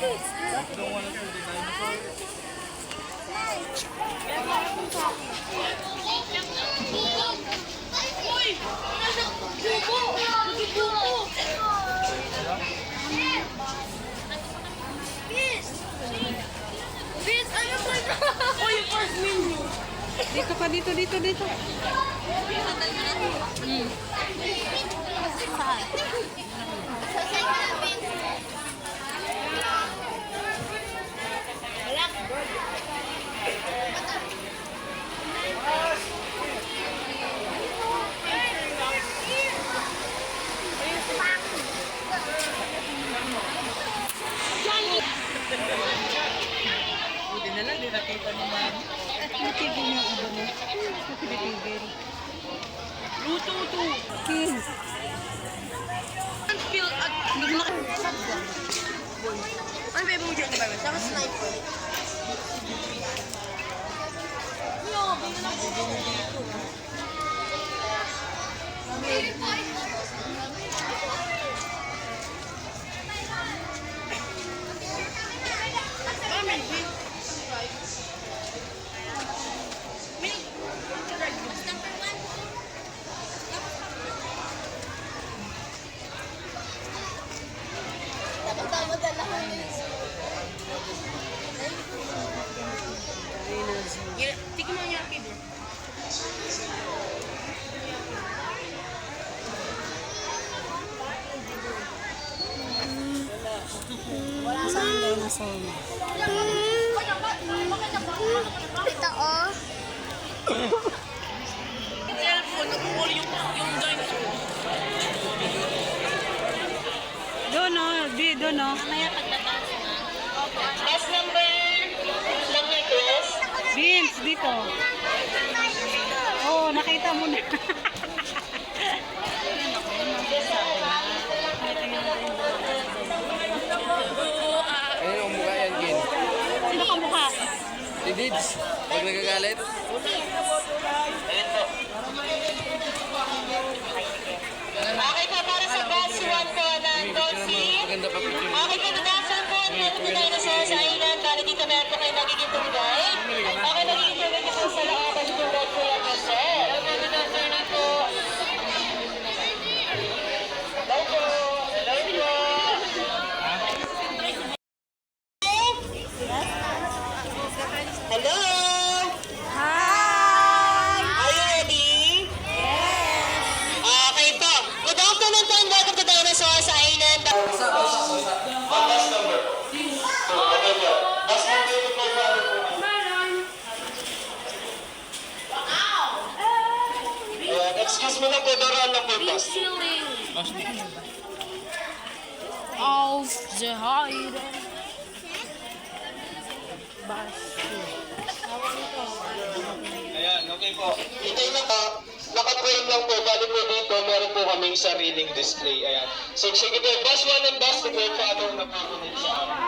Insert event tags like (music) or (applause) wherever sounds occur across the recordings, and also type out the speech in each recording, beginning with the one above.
Dito ka, dito, dito, dito. Sasay ka na, Bis. Buti na lang, di nakita ni Mami. Natigil niya mo. Natigil. Luto to. King. Feel at... Hindi mo na Ano ba yung dyan ba? Saka sniper. Tingnan mo yung kid. Saan dinosaur mo? Ito, oh. Yung, yung dinosaur. Doon, no. Di, doon, no. Bus number, number Chris. Vince, dito. Oo, oh, nakita mo na. (laughs) Ayun ang mukha yan, Gin. Sino ka mukha? Si Dids, pag nagagalit. Okay po, para sa bus 1 po ng picture. Okay po, dadasal po ang mga dinosaur sa island. Bali dito meron po kayo nagiging tunggay. Po boss. Auf the Heide. Ayan, okay po. Hintayin lang po. Naka-frame lang po. Bali po dito, meron po kaming sariling display. Ayan. So, sige po, bus 1 and bus 2 po, paano na po ulit sa amin.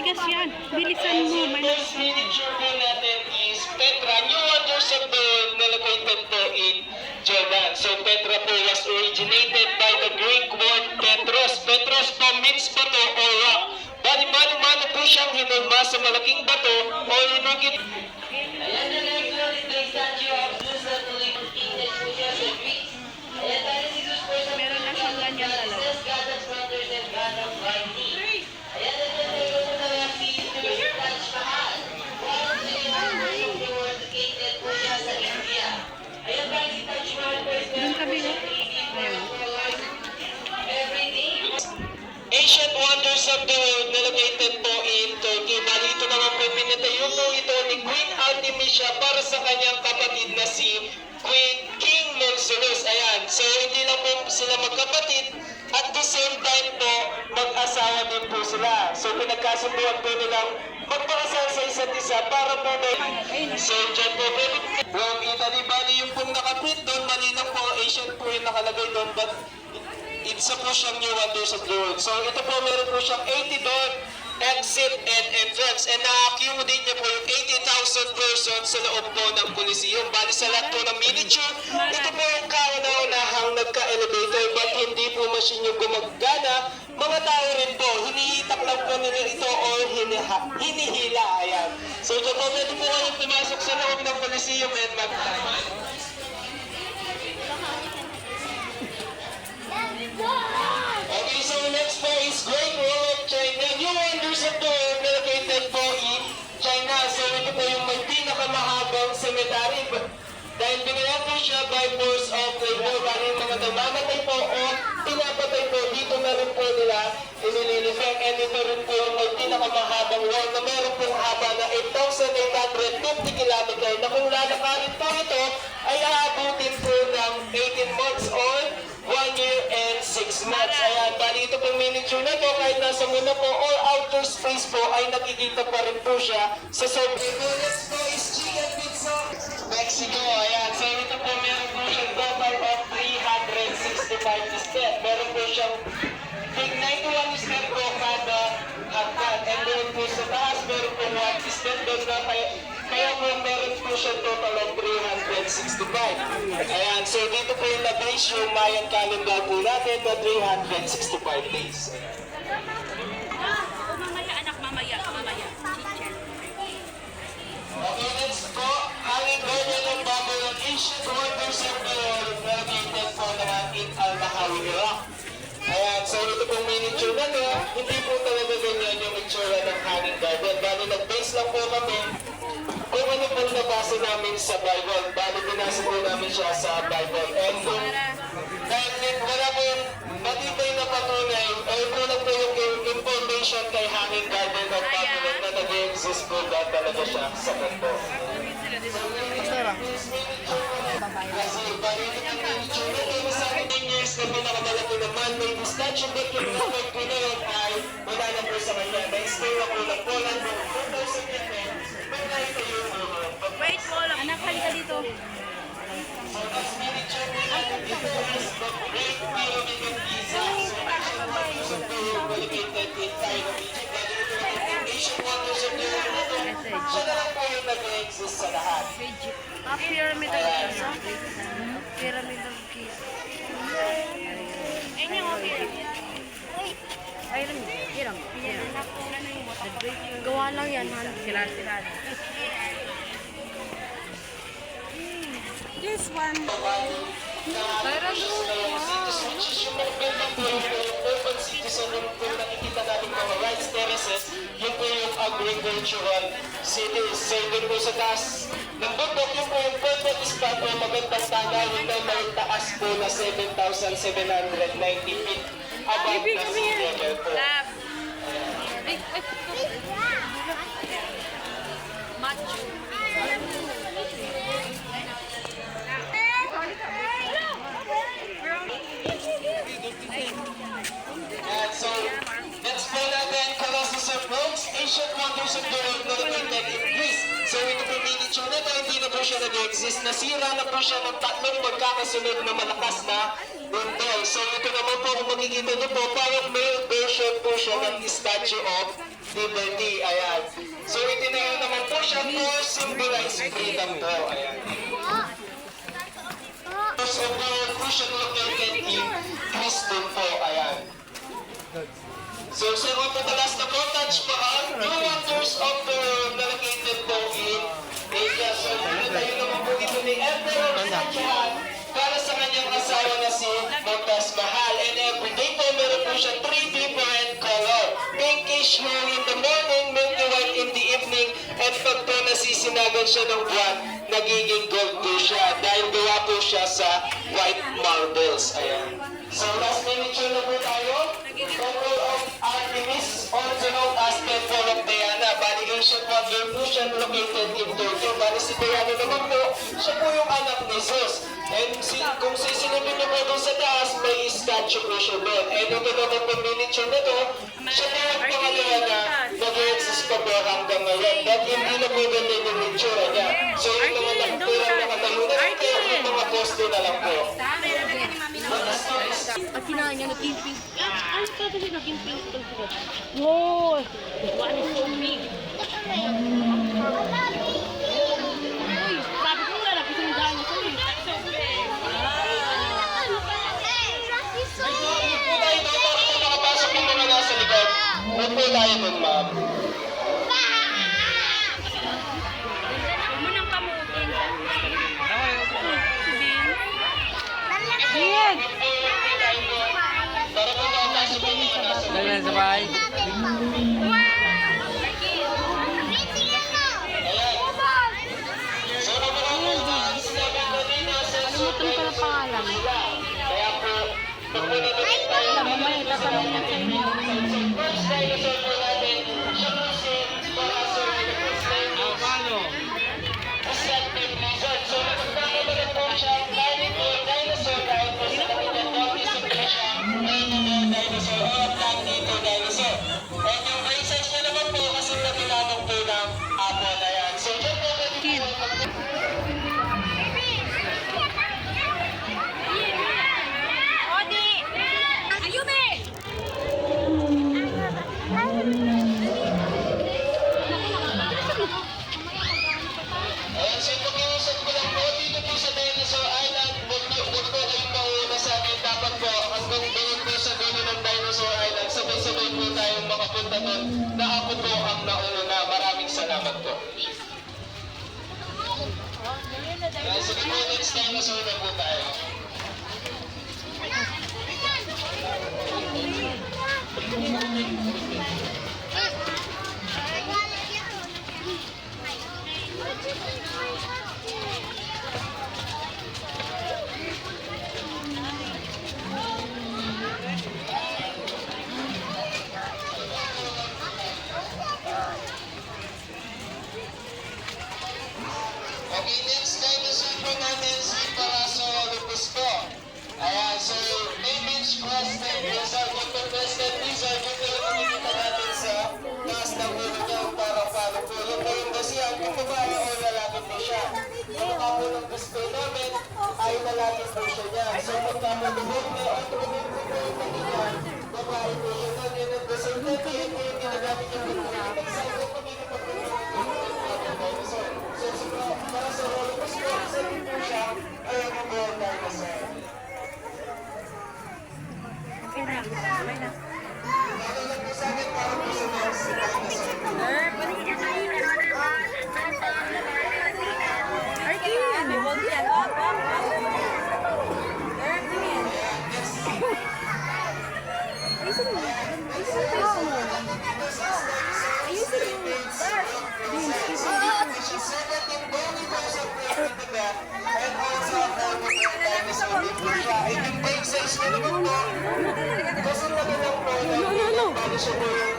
Tigas yan. Bilisan mo. May First miniature po natin is Petra, New Wonders of the World na located po in Jordan. So Petra po was originated by the Greek word Petros. Petros po means bato or rock. Bali mano-mano po siyang hinulma sa malaking bato o hinugit. Ayan na lang the statue Ancient wonders of the world na located po in Turkey. Bali ito naman po pinatayo po ito ni Queen Artemisia para sa kanyang kapatid na si Queen King Solis. Ayan. So, hindi lang po sila magkapatid. At the same time po, mag-asawa din po sila. So, pinagkasunduan po nilang magpakasal sa isa't isa para po may... So, dyan po, From Italy, bali yung pong nakaprint doon, mali po, Asian po yung nakalagay doon, but isa po siyang New Wonders of the World. So, ito po, meron po siyang 80 doon, exit and entrance. And na-accumulate niya po yung 80,000 persons sa loob po ng Coliseum. Bali sa lahat po ng miniature, ito po yung kauna-unahang nagka-elevator but hindi po machine yung gumagana. Mga tao rin po, hinihitak lang po nila ito or hiniha, hinihila. Ayan. So ito po, pwede po kayong pumasok sa loob ng Coliseum and mag-time. By force of labor. Bali yung mga namamatay po o pinapatay po, dito na rin po nila inililifeng. And ito rin po yung pinakamahabang wall na meron pong haba na 8,850 kilometer na kung lalakarin po ito ay aabutin po ng 18 months or 1 year and 6 months. Ayan, bali ito pong miniature na to, kahit nasa muna po or outer space po, ay nakikita pa rin po siya sa survey. Next po is Mexico. Ayan, so ito po meron po siyang total of 365 step. Meron po siyang big 91 step po kada hagdan. And then po sa taas, meron po 1 step doon na kaya, kaya po meron po siya total of 365. Ayan, so dito po yung na-base yung Mayan calendar po natin na 365 days. Wonders of the World, located po naman in Al-Mahawi, Iraq. Ayan, so ito pong miniature na to, hindi po talaga ganyan yung itsura ng Hanging Garden. Bali, nag-base lang po kami kung ano po nabasa namin sa Bible. Bali, binasa po namin siya sa Bible. And kung dahil wala po yung matibay na patunay, ay kulang po yung information kay Hanging Garden of Babylon na nag-exist po ba talaga siya sa mundo. Kasi balik ang picture na kayo sa 10 years na pinakamalaki na man-made statue but yung record ko na yun ay wala na po sa kanya. Na po ng Poland noong 2010. May yung mga Wait, wala. Anak, halika dito. miniature nila Siya na lang po yung nag-exist sa lahat. Ah, pyramid of Giza. Pyramid of Giza. Ayun yung mga pyramid. Pyramid. Pyramid. Gawa lang yan. Sila, sila. This one. Which is citizen yung po nakikita natin mga rights terraces, yun po yung agricultural cities. So yun po sa taas ng bundok, yun po yung perfect spot o magandang tanawin na may taas po na 7,790 feet above the sea level po. Macho. And so, let's po natin Colossus of Rhodes, Ancient Wonders of the World na located in Greece. So ito po miniature na to, hindi na po siya nag-exist. Nasira na po siya ng tatlong magkakasunod na malakas na bundol. So ito naman po, kung makikita niyo po, parang male version po siya ng Statue of Liberty. Ayan. So itinayo naman po siya for symbolize freedom po. Ayan. All, po siya located in Greece po. Ayan. So, sa mga patalas na po, touch pa ang New Wonders of the World na located po in Asia. So, tayo naman po ito ni Emperor Shah para sa kanyang asawa na si Montas Mahal. And every day po, meron po siya three different color. Pinkish hair in the morning, milky white in the evening, and pag po nasisinagan siya ng buwan, nagiging gold po siya dahil gawa po siya sa white marbles. Ayan. So, last miniature na po tayo. Artemis, also known as Temple of Diana. Bali, Ancient Wonder po siya located in Turkey. Bali si Bayani naman po, siya po yung anak ni Jesus. And si, kung sisilipin niyo po doon sa taas, may statue po siya doon. And ito naman po miniature na to, siya po yung pangalawa na nag-exist pa po hanggang ngayon. But hindi na po ganun yung miniature niya. So yung mga nakapirang nakatayo na lang po, yung mga posto na lang po. At kinain niya, naging pink. Ano pa kasi naging pink? Wow! One is so big. Bye. Doon na ako po ang nauna. Maraming salamat po. Sige po, next dinosaur na po tayo. Okay, display namin ay po siya niya. So magpapalubog na po yung kanina. Babae po siya na. Yun ang the same time, po yung ginagamit niya po kami kapag dinosaur. So, si Parasaurolophus po, isa din po siya ay ang mga dinosaur. Okay na. Okay na. Nakalag po sa akin para po sa dinosaur. Which dinosaur din po siya. And yung big size niya naman po, kasi laki lang po na bali siya po yung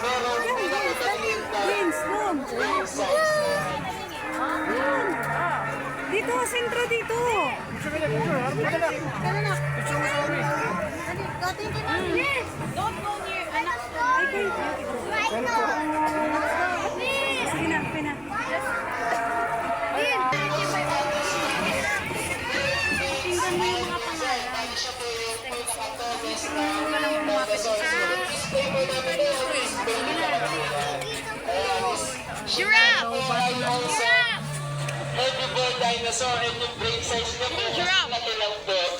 meron pinakamaliit na ring size. Dito, sentro dito. Sige and yung brain size niya po, laki lang po